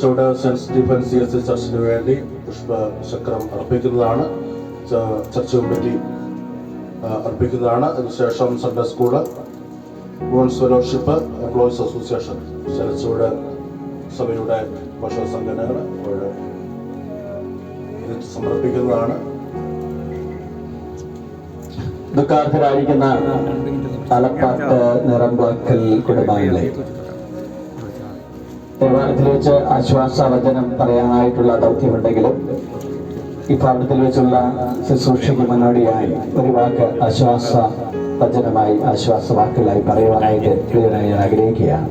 ചുവട് Saint Stephen C S ചർച്ചിന് വേണ്ടി പുഷ്പചക്രം അർപ്പിക്കുന്നതാണ്. ചർച്ച കമ്മിറ്റി അർപ്പിക്കുന്നതാണ്. അതിനുശേഷം Sunday school women's fellowship employees association ചലച്ചുവട സഭയുടെ ഭക്ഷണ സംഘടനകൾ ഇത് സമർപ്പിക്കുന്നതാണ്. ദുഃഖാർത്ഥരായിരിക്കുന്ന തലപ്പാട്ട് നിറമ്പാക്കൽ കുടുംബാംഗങ്ങളെ. ദേവാലയത്തിൽ വെച്ച് ആശ്വാസ വചനം പറയാനായിട്ടുള്ള ദൗത്യമുണ്ടെങ്കിലും ഈ പാഠത്തിൽ വെച്ചുള്ള ശുശ്രൂഷയ്ക്ക് മുന്നോടിയായി ഒരു വാക്ക് ആശ്വാസ വചനമായി ആശ്വാസ വാക്കുകളായി പറയുവാനായിട്ട് പ്രിയനായി ഞാൻ ആഗ്രഹിക്കുകയാണ്.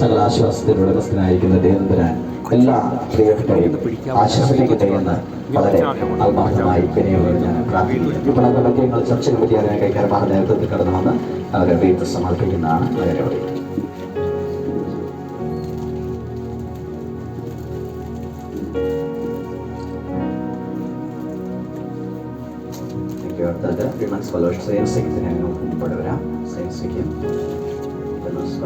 സകല ആശ്വാസത്തിന് ഉടമസ്ഥനായിരിക്കുന്ന ദേവന്തരാൻ എല്ലാ പ്രിയപ്പെട്ടവരെയും ആശ്വസിപ്പിക്കട്ടെ എന്ന് വളരെ ആത്മാർത്ഥമായി വിനയോട് ഞാൻ പ്രാർത്ഥിക്കുന്നു. ഇപ്പോൾ അതിന്റെ മധ്യങ്ങൾ ചർച്ച അതിനെ കൈകാര്യമാണ് നേതൃത്വത്തിൽ കടന്നു വന്ന് അവരെ വീട്ടിൽ സമർപ്പിക്കുന്നതാണ്. വളരെ അടുത്തത് വിമൻസ് ഫെലോഷിപ്പ് സയൻസ് സെക്രട്ടറി ഞങ്ങൾ മുമ്പോട്ട് വരാം. സയൻസ് സെക്യം വിമൻസ്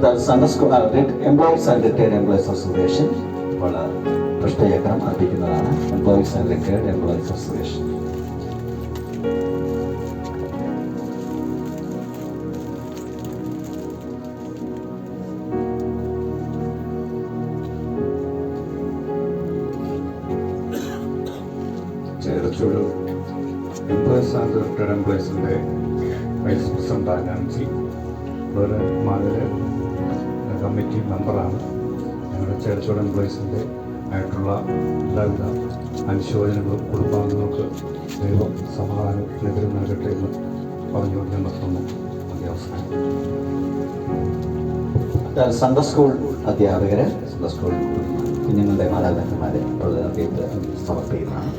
അടുത്ത Sunday school employees and retired employees association വളരെ പുഷ്പചക്രം അർപ്പിക്കുന്നതാണ് employees and retired employees association employees and retired എംപ്ലോയീസിന്റെ vice president Nancy വേറെ മാതിരി കമ്മിറ്റി മെമ്പറാണ്. ഞങ്ങളുടെ ചേർച്ചോട് എംപ്ലോയീസിന്റെ ആയിട്ടുള്ള എല്ലാവിധ അനുശോചനങ്ങളും കുടുംബാംഗങ്ങൾക്ക് ദൈവം സമാധാനം എതിരും നൽകട്ടെ എന്ന് പറഞ്ഞുകൊണ്ട് ഞാൻ നിർത്തുന്നു. അത്യാവശ്യം അവസരം സൺഡേ സ്കൂൾ അധ്യാപകരെ സൺഡേ സ്കൂൾ കുഞ്ഞുങ്ങളുടെ മാതാപിതാക്കന്മാരെ ഇപ്പോൾ സമർപ്പിക്കുന്നതാണ്.